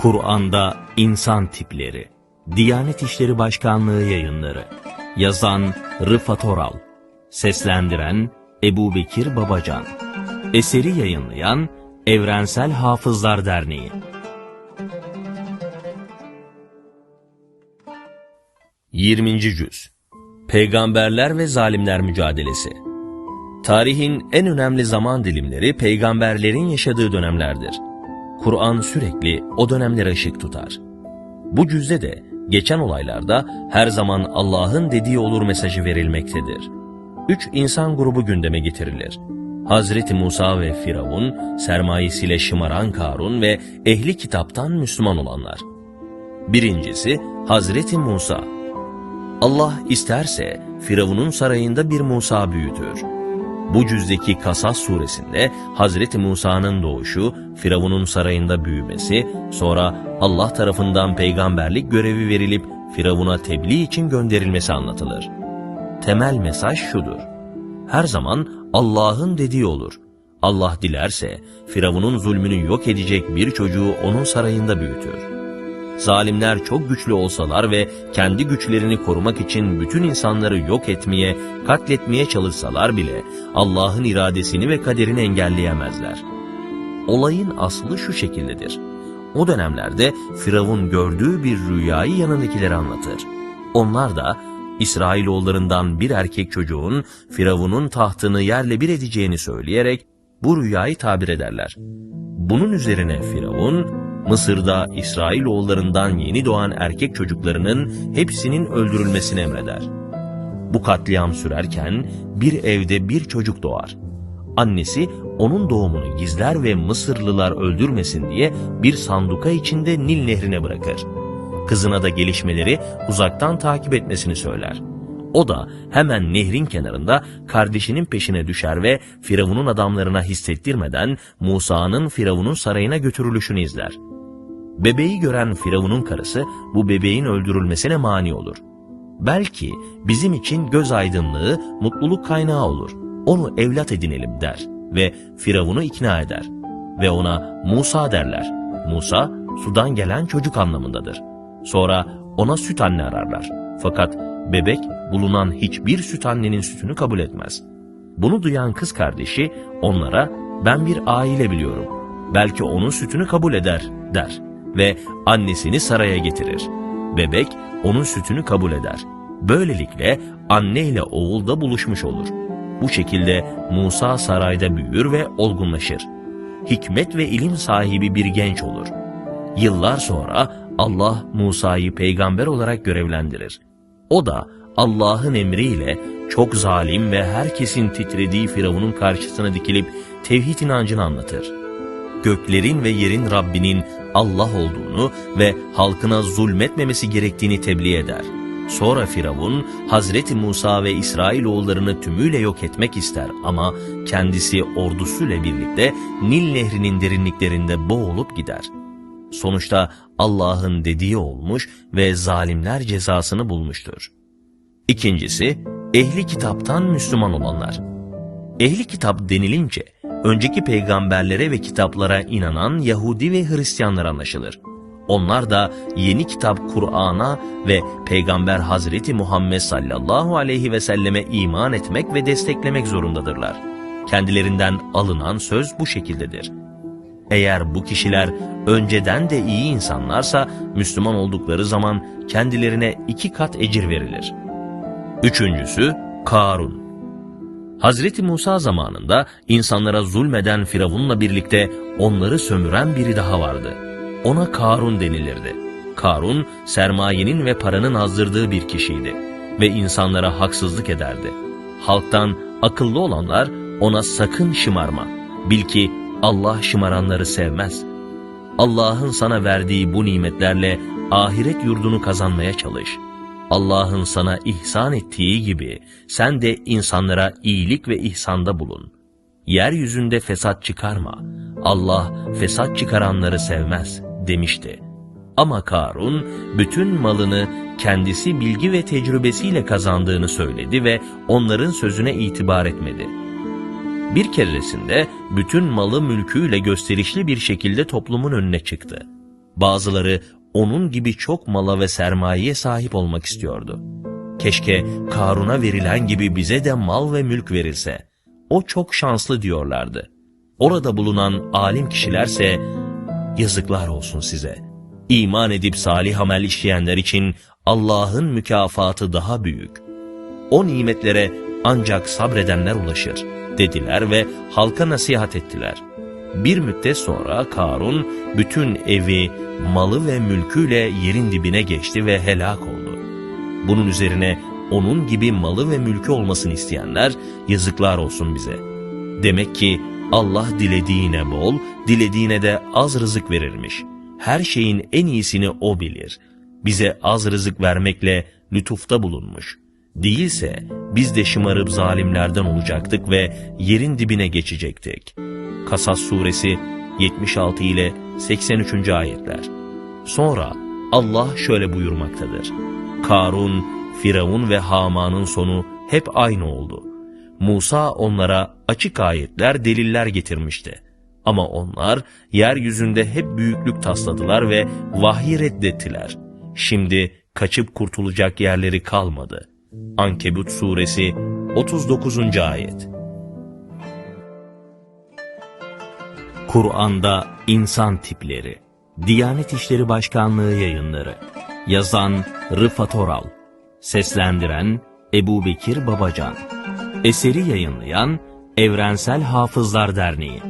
Kur'an'da insan tipleri. Diyanet İşleri Başkanlığı yayınları. Yazan Rıfat Oral. Seslendiren Ebu Bekir Babacan. Eseri yayınlayan Evrensel Hafızlar Derneği. Yirminci Cüz Peygamberler ve Zalimler Mücadelesi Tarihin en önemli zaman dilimleri peygamberlerin yaşadığı dönemlerdir. Kur'an sürekli o dönemlere ışık tutar. Bu cüzde de geçen olaylarda her zaman Allah'ın dediği olur mesajı verilmektedir. Üç insan grubu gündeme getirilir. Hazreti Musa ve Firavun, sermayesiyle şımaran Karun ve ehli kitaptan Müslüman olanlar. Birincisi Hazreti Musa. Allah isterse Firavun'un sarayında bir Musa büyütür. Bu cüzdeki Kasas suresinde Hazreti Musa'nın doğuşu, Firavun'un sarayında büyümesi, sonra Allah tarafından peygamberlik görevi verilip Firavun'a tebliğ için gönderilmesi anlatılır. Temel mesaj şudur. Her zaman Allah'ın dediği olur. Allah dilerse Firavun'un zulmünü yok edecek bir çocuğu onun sarayında büyütür. Zalimler çok güçlü olsalar ve kendi güçlerini korumak için bütün insanları yok etmeye, katletmeye çalışsalar bile Allah'ın iradesini ve kaderini engelleyemezler. Olayın aslı şu şekildedir. O dönemlerde Firavun gördüğü bir rüyayı yanındakilere anlatır. Onlar da İsrailoğullarından bir erkek çocuğun Firavun'un tahtını yerle bir edeceğini söyleyerek bu rüyayı tabir ederler. Bunun üzerine Firavun, Mısır'da İsrailoğullarından yeni doğan erkek çocuklarının hepsinin öldürülmesini emreder. Bu katliam sürerken bir evde bir çocuk doğar. Annesi onun doğumunu gizler ve Mısırlılar öldürmesin diye bir sanduka içinde Nil nehrine bırakır. Kızına da gelişmeleri uzaktan takip etmesini söyler. O da hemen nehrin kenarında kardeşinin peşine düşer ve Firavun'un adamlarına hissettirmeden Musa'nın Firavun'un sarayına götürülüşünü izler. Bebeği gören Firavun'un karısı bu bebeğin öldürülmesine mani olur. Belki bizim için göz aydınlığı, mutluluk kaynağı olur. Onu evlat edinelim der ve Firavun'u ikna eder. Ve ona Musa derler. Musa, sudan gelen çocuk anlamındadır. Sonra ona süt anne ararlar. Fakat bebek bulunan hiçbir süt annenin sütünü kabul etmez. Bunu duyan kız kardeşi onlara ben bir aile biliyorum. Belki onun sütünü kabul eder der ve annesini saraya getirir. Bebek onun sütünü kabul eder. Böylelikle anne ile oğul da buluşmuş olur. Bu şekilde Musa sarayda büyür ve olgunlaşır. Hikmet ve ilim sahibi bir genç olur. Yıllar sonra Allah Musa'yı peygamber olarak görevlendirir. O da Allah'ın emriyle çok zalim ve herkesin titrediği Firavun'un karşısına dikilip tevhid inancını anlatır. Göklerin ve yerin Rabbinin Allah olduğunu ve halkına zulmetmemesi gerektiğini tebliğ eder. Sonra Firavun, Hazreti Musa ve İsrailoğullarını tümüyle yok etmek ister ama kendisi ordusuyla birlikte Nil nehrinin derinliklerinde boğulup gider. Sonuçta Allah'ın dediği olmuş ve zalimler cezasını bulmuştur. İkincisi, ehli kitaptan Müslüman olanlar. Ehli kitap denilince, önceki peygamberlere ve kitaplara inanan Yahudi ve Hristiyanlar anlaşılır. Onlar da yeni kitap Kur'an'a ve Peygamber Hazreti Muhammed sallallahu aleyhi ve selleme iman etmek ve desteklemek zorundadırlar. Kendilerinden alınan söz bu şekildedir. Eğer bu kişiler önceden de iyi insanlarsa Müslüman oldukları zaman kendilerine iki kat ecir verilir. Üçüncüsü Karun. Hazreti Musa zamanında insanlara zulmeden Firavun'la birlikte onları sömüren biri daha vardı. Ona Karun denilirdi. Karun, sermayenin ve paranın azdırdığı bir kişiydi ve insanlara haksızlık ederdi. Halktan akıllı olanlar ona sakın şımarma, bil ki Allah şımaranları sevmez. Allah'ın sana verdiği bu nimetlerle ahiret yurdunu kazanmaya çalış. Allah'ın sana ihsan ettiği gibi sen de insanlara iyilik ve ihsanda bulun. Yeryüzünde fesat çıkarma. Allah fesat çıkaranları sevmez demişti. Ama Karun bütün malını kendisi bilgi ve tecrübesiyle kazandığını söyledi ve onların sözüne itibar etmedi. Bir keresinde bütün malı mülküyle gösterişli bir şekilde toplumun önüne çıktı. Bazıları onun gibi çok mala ve sermayeye sahip olmak istiyordu. Keşke Karun'a verilen gibi bize de mal ve mülk verilse. O çok şanslı diyorlardı. Orada bulunan alim kişilerse yazıklar olsun size. İman edip salih amel işleyenler için Allah'ın mükafatı daha büyük. O nimetlere ancak sabredenler ulaşır dediler ve halka nasihat ettiler. Bir müddet sonra Karun bütün evi, malı ve mülküyle yerin dibine geçti ve helak oldu. Bunun üzerine onun gibi malı ve mülkü olmasını isteyenler yazıklar olsun bize. Demek ki Allah dilediğine bol, dilediğine de az rızık verirmiş. Her şeyin en iyisini O bilir. Bize az rızık vermekle lütufta bulunmuş. Değilse biz de şımarıp zalimlerden olacaktık ve yerin dibine geçecektik. Kasas suresi 76 ile 83. ayetler. Sonra Allah şöyle buyurmaktadır. Karun, Firavun ve Haman'ın sonu hep aynı oldu. Musa onlara açık ayetler, deliller getirmişti. Ama onlar yeryüzünde hep büyüklük tasladılar ve vahyi reddettiler. Şimdi kaçıp kurtulacak yerleri kalmadı. Ankebut suresi 39. ayet. Kur'an'da insan tipleri. Diyanet İşleri Başkanlığı yayınları. Yazan Rıfat Oral. Seslendiren Ebu Bekir Babacan. Eseri yayınlayan Evrensel Hafızlar Derneği.